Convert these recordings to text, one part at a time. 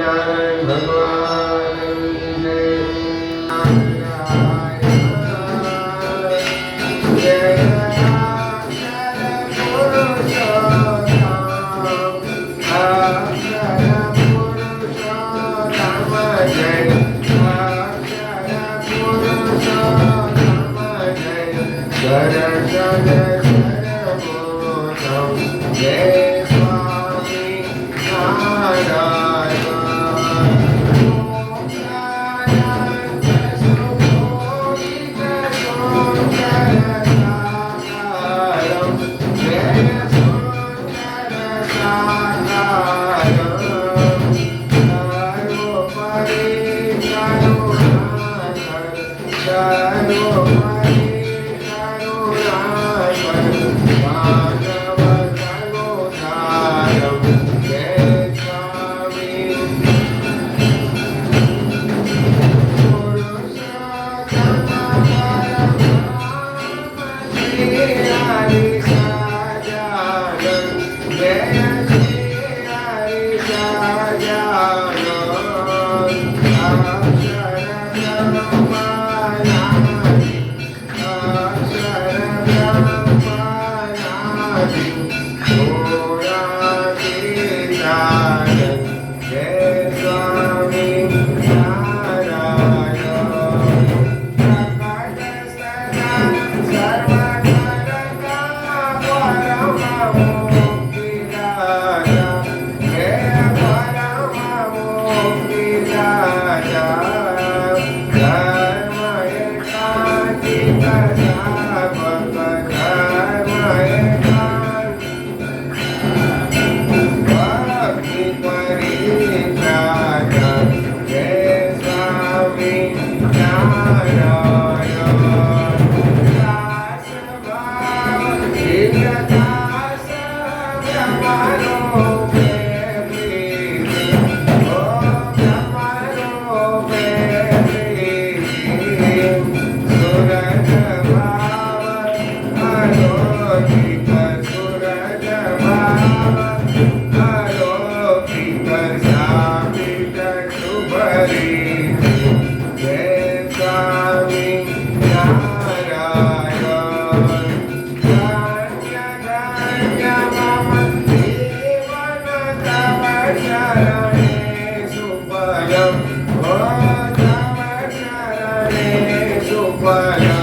ભગવાન flag.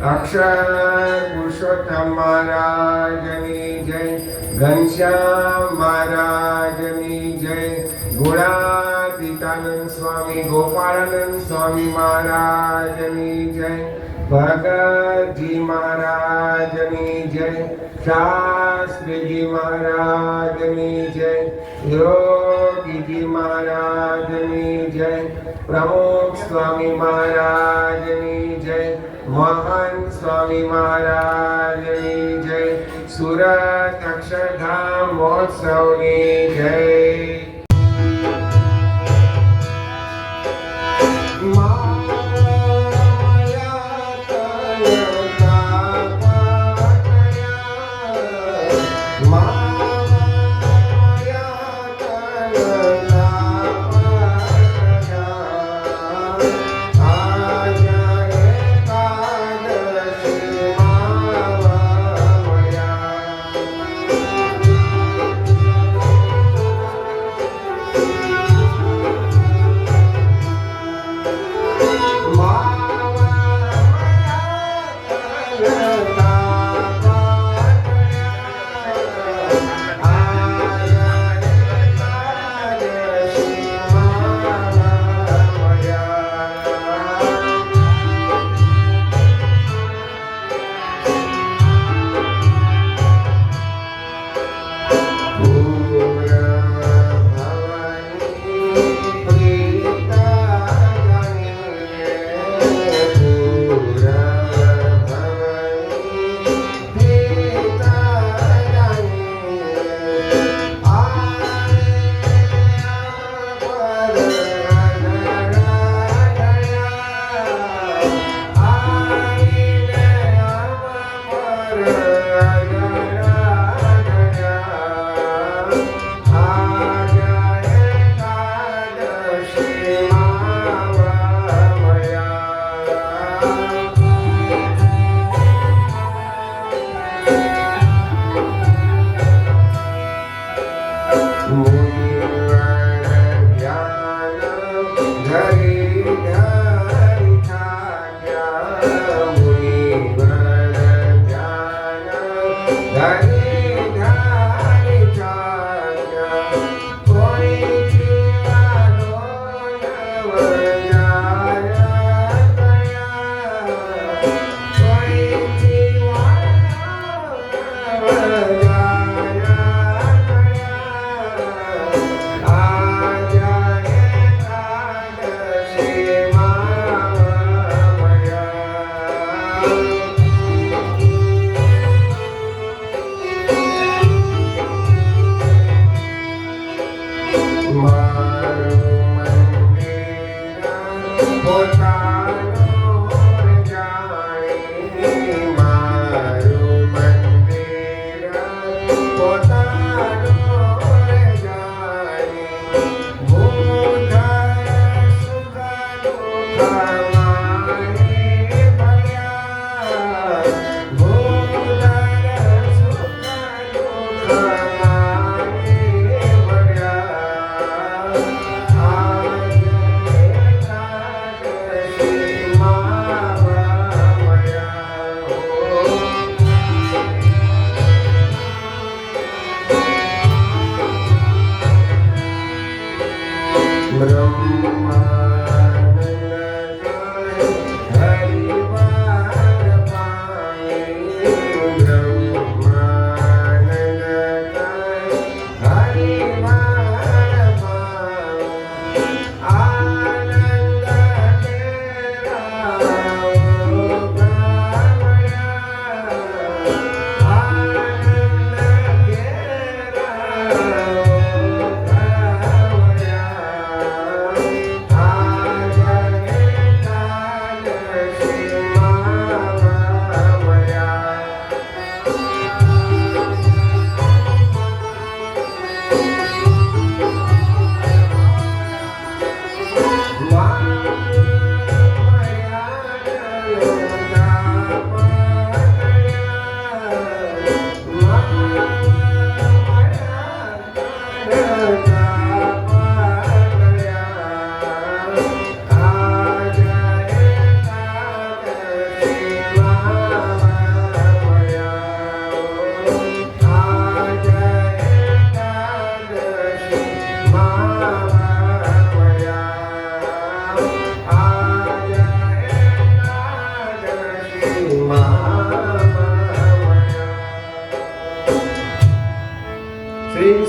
અક્ષર પુરુષોત્તમ મહારાજની જય ઘનશ્યામ મહારાજની જય ગુણાતીતાનંદ સ્વામી ગોપાળાનંદ સ્વામી મહારાજની જય ભગતજી મહારાજની જય શાસ્ત્રીજી મહારાજની જય યોગીજી મહારાજની જય પ્રમુખ સ્વામી મહારાજની મોહન સ્વામી મહારાજની જય. સુરત અક્ષરધામ મહોત્સવની જય.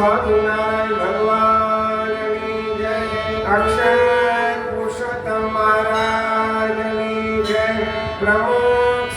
સ્વામિનારાયણ ભગવાનની જય અક્ષર પુરુષોત્તમ મહારાજની જય પ્રમુખ